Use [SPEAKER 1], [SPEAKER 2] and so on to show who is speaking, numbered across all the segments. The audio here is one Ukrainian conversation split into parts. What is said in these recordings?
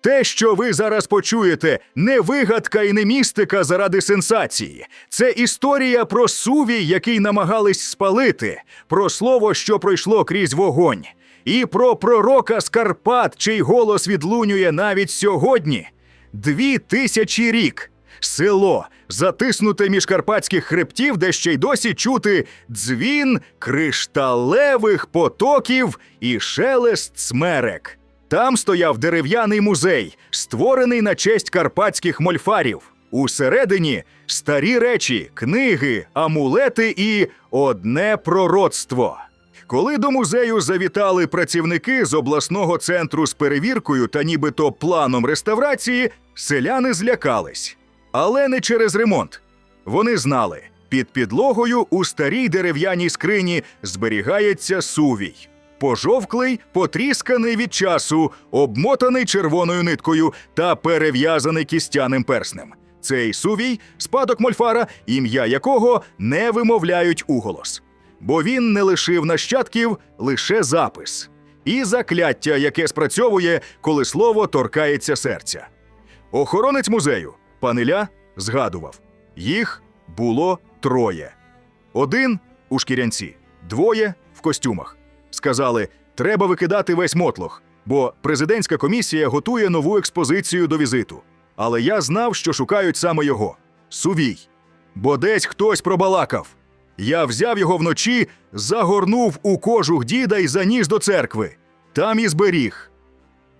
[SPEAKER 1] Те, що ви зараз почуєте, не вигадка і не містика заради сенсації. Це історія про сувій, який намагались спалити, про слово, що пройшло крізь вогонь, і про пророка з Карпат, чий голос відлунює навіть сьогодні. Дві тисячі рік. Село, затиснуте між карпатських хребтів, де ще й досі чути дзвін кришталевих потоків і шелест смерек. Там стояв дерев'яний музей, створений на честь карпатських мольфарів. Усередині старі речі, книги, амулети і одне пророцтво. Коли до музею завітали працівники з обласного центру з перевіркою та нібито планом реставрації, селяни злякались. Але не через ремонт. Вони знали, під підлогою у старій дерев'яній скрині зберігається сувій. Пожовклий, потрісканий від часу, обмотаний червоною ниткою та перев'язаний кістяним перснем. Цей сувій спадок мольфара, ім'я якого не вимовляють уголос. Бо він не лишив нащадків лише запис і закляття, яке спрацьовує, коли слово торкається серця. Охоронець музею, пан Ілля, згадував: їх було троє. Один у шкірянці, двоє в костюмах. Сказали, треба викидати весь мотлох, бо президентська комісія готує нову експозицію до візиту. Але я знав, що шукають саме його сувій. Бо десь хтось пробалакав. Я взяв його вночі, загорнув у кожух діда і заніс до церкви. Там і зберіг.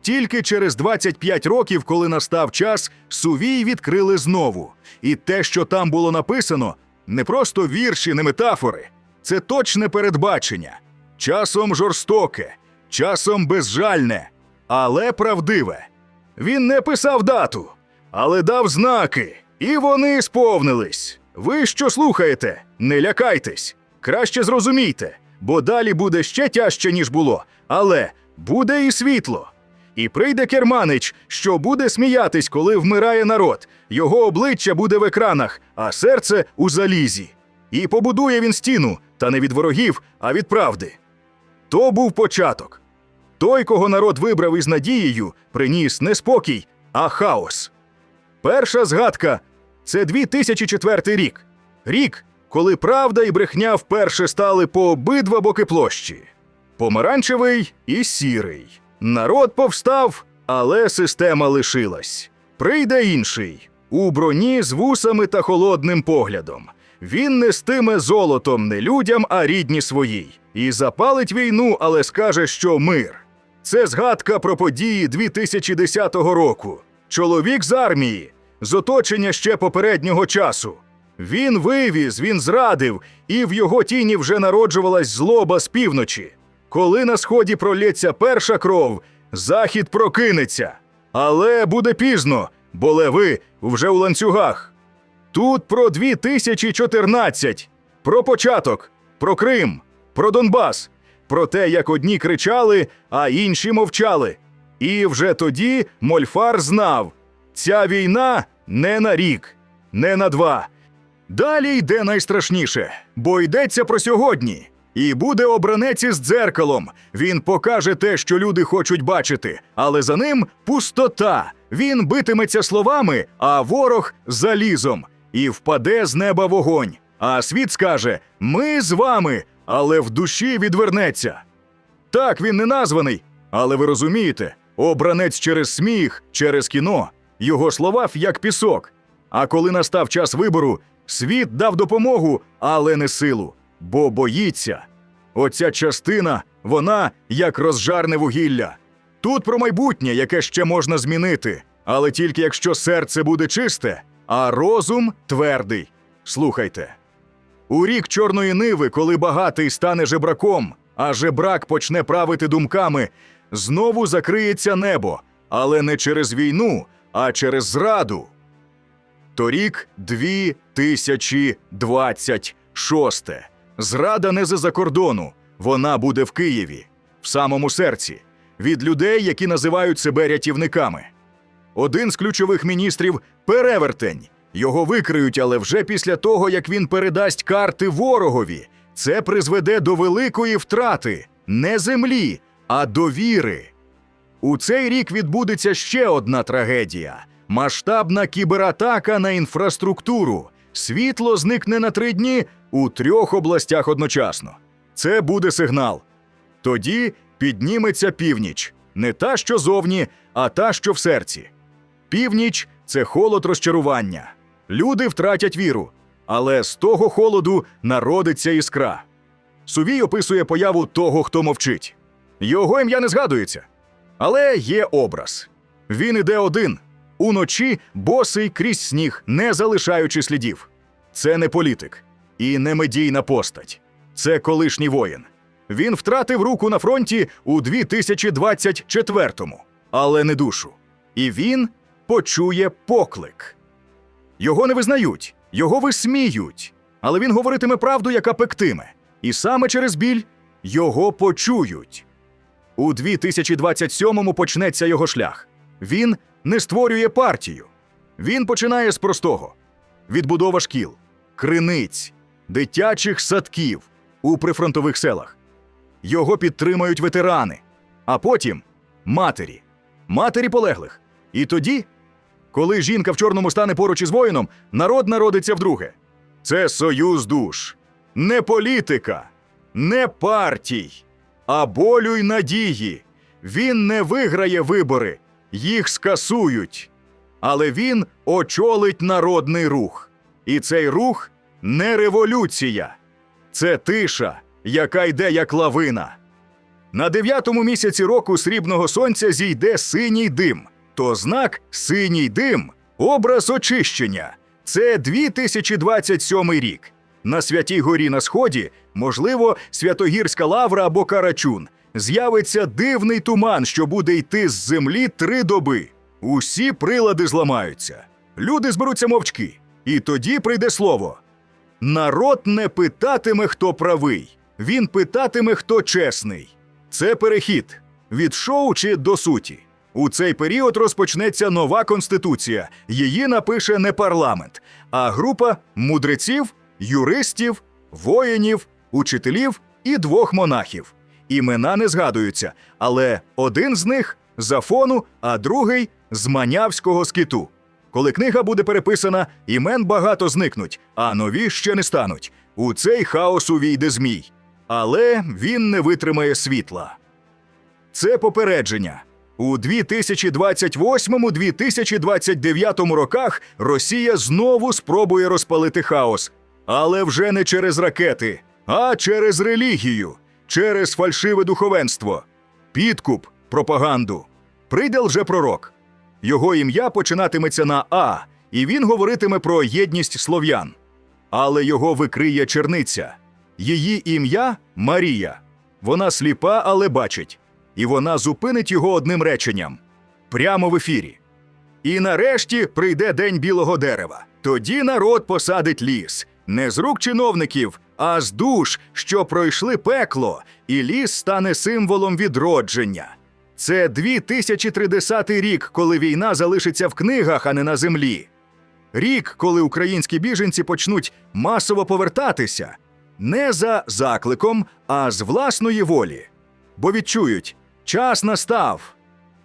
[SPEAKER 1] Тільки через 25 років, коли настав час, сувій відкрили знову. І те, що там було написано, не просто вірші, не метафори, це точне передбачення. Часом жорстоке, часом безжальне, але правдиве. Він не писав дату, але дав знаки, і вони сповнились. Ви що слухаєте? Не лякайтесь, краще зрозумійте, бо далі буде ще тяжче, ніж було, але буде і світло. І прийде керманич, що буде сміятись, коли вмирає народ. Його обличчя буде в екранах, а серце у залізі. І побудує він стіну, та не від ворогів, а від правди. То був початок. Той, кого народ вибрав із надією, приніс не спокій, а хаос. Перша згадка це 2004 рік. Рік, коли правда і брехня вперше стали по обидва боки площі. Помаранчевий і сірий. Народ повстав, але система лишилась. Прийде інший у броні з вусами та холодним поглядом. Він нестиме золотом не людям, а рідні своїй, і запалить війну, але скаже, що мир. Це згадка про події 2010 року. Чоловік з армії, з оточення ще попереднього часу. Він вивіз, він зрадив, і в його тіні вже народжувалась злоба з півночі. Коли на сході пролється перша кров, захід прокинеться. Але буде пізно, бо леви вже у ланцюгах. Тут про 2014, про початок, про Крим, про Донбас, про те, як одні кричали, а інші мовчали. І вже тоді Мольфар знав: ця війна не на рік, не на два. Далі йде найстрашніше, бо йдеться про сьогодні. І буде обранець із дзеркалом. Він покаже те, що люди хочуть бачити, але за ним пустота. Він битиметься словами, а ворог залізом. І впаде з неба вогонь. А світ скаже: Ми з вами, але в душі відвернеться. Так, він не названий, але ви розумієте, обранець через сміх, через кіно, його слова як пісок. А коли настав час вибору, світ дав допомогу, але не силу, бо боїться. Оця частина, вона як розжарне вугілля. Тут про майбутнє, яке ще можна змінити, але тільки якщо серце буде чисте, а розум твердий. Слухайте. У рік чорної ниви, коли багатий стане жебраком, а жебрак почне правити думками, знову закриється небо, але не через війну, а через зраду. Торік 2026. Зрада не за кордону. Вона буде в Києві, в самому серці, від людей, які називають себе рятівниками. Один з ключових міністрів перевертень. Його викриють, але вже після того, як він передасть карти ворогові. Це призведе до великої втрати не землі, а довіри. У цей рік відбудеться ще одна трагедія: масштабна кібератака на інфраструктуру. Світло зникне на три дні у трьох областях одночасно. Це буде сигнал. Тоді підніметься північ, не та, що зовні, а та, що в серці. Північ це холод розчарування. Люди втратять віру, але з того холоду народиться іскра. Сувій описує появу того, хто мовчить. Його ім'я не згадується. Але є образ. Він іде один, уночі босий крізь сніг, не залишаючи слідів. Це не політик і не медійна постать. Це колишній воїн. Він втратив руку на фронті у 2024-му, але не душу. І він почує поклик. Його не визнають, його висміють, але він говоритиме правду, яка пектиме. І саме через біль його почують. У 2027-му почнеться його шлях. Він не створює партію. Він починає з простого: відбудова шкіл, криниць, дитячих садків у прифронтових селах. Його підтримають ветерани, а потім матері, матері полеглих. І тоді, коли жінка в чорному стане поруч із воїном, народ народиться вдруге. Це союз душ, не політика, не партій, а болю й надії. Він не виграє вибори, їх скасують. Але він очолить народний рух. І цей рух не революція, це тиша, яка йде як лавина. На дев'ятому місяці року срібного сонця зійде синій дим. То знак синій дим образ очищення. Це 2027 рік. На святій горі на сході, можливо, Святогірська лавра або Карачун. З'явиться дивний туман, що буде йти з землі три доби. Усі прилади зламаються. Люди зберуться мовчки. І тоді прийде слово. Народ не питатиме, хто правий, він питатиме, хто чесний. Це перехід від шоу чи до суті. У цей період розпочнеться нова конституція. Її напише не парламент, а група мудреців, юристів, воїнів, учителів і двох монахів. Імена не згадуються, але один з них з Афону, а другий з Манявського скиту. Коли книга буде переписана, імен багато зникнуть, а нові ще не стануть. У цей хаос увійде змій. Але він не витримає світла. Це попередження. У 2028-2029 роках Росія знову спробує розпалити хаос, але вже не через ракети, а через релігію, через фальшиве духовенство, підкуп, пропаганду. Прийде лжепророк. Його ім'я починатиметься на А, і він говоритиме про єдність слов'ян. Але його викриє черниця. Її ім'я Марія. Вона сліпа, але бачить. І вона зупинить його одним реченням прямо в ефірі. І нарешті прийде день білого дерева. Тоді народ посадить ліс не з рук чиновників, а з душ, що пройшли пекло, і ліс стане символом відродження. Це 2030 рік, коли війна залишиться в книгах, а не на землі. Рік, коли українські біженці почнуть масово повертатися не за закликом, а з власної волі. Бо відчують, час настав.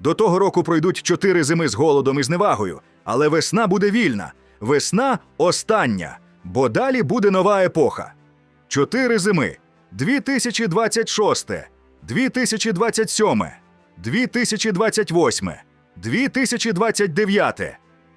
[SPEAKER 1] До того року пройдуть чотири зими з голодом і зневагою, але весна буде вільна, весна остання, бо далі буде нова епоха. Чотири зими 2026, 2027, 2028, 2029.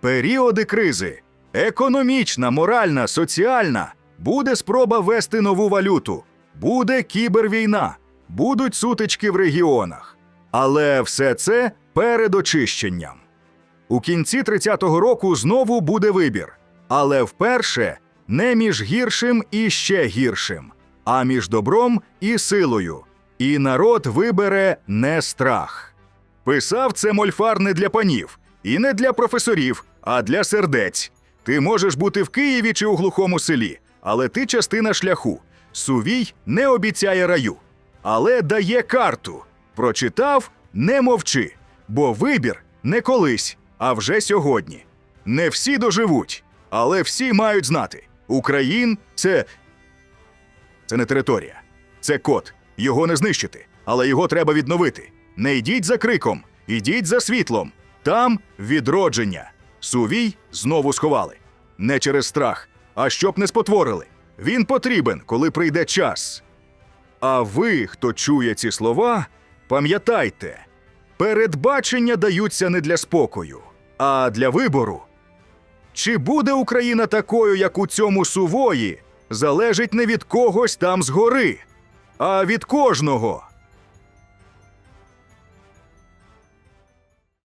[SPEAKER 1] Періоди кризи економічна, моральна, соціальна. Буде спроба вести нову валюту, буде кібервійна, будуть сутички в регіонах. Але все це перед очищенням. У кінці 30-го року знову буде вибір, але вперше не між гіршим і ще гіршим, а між добром і силою. І народ вибере не страх. Писав це мольфар не для панів і не для професорів, а для сердець. Ти можеш бути в Києві чи у глухому селі, але ти частина шляху. Сувій не обіцяє раю, але дає карту. Прочитав, не мовчи, бо вибір не колись, а вже сьогодні. Не всі доживуть, але всі мають знати: Україн це. Це не територія, це код. Його не знищити, але його треба відновити. Не йдіть за криком, Ідіть за світлом. Там відродження. Сувій знову сховали. Не через страх, а щоб не спотворили. Він потрібен, коли прийде час. А ви, хто чує ці слова, пам'ятайте, передбачення даються не для спокою, а для вибору. Чи буде Україна такою, як у цьому сувої, залежить не від когось там згори, а від кожного,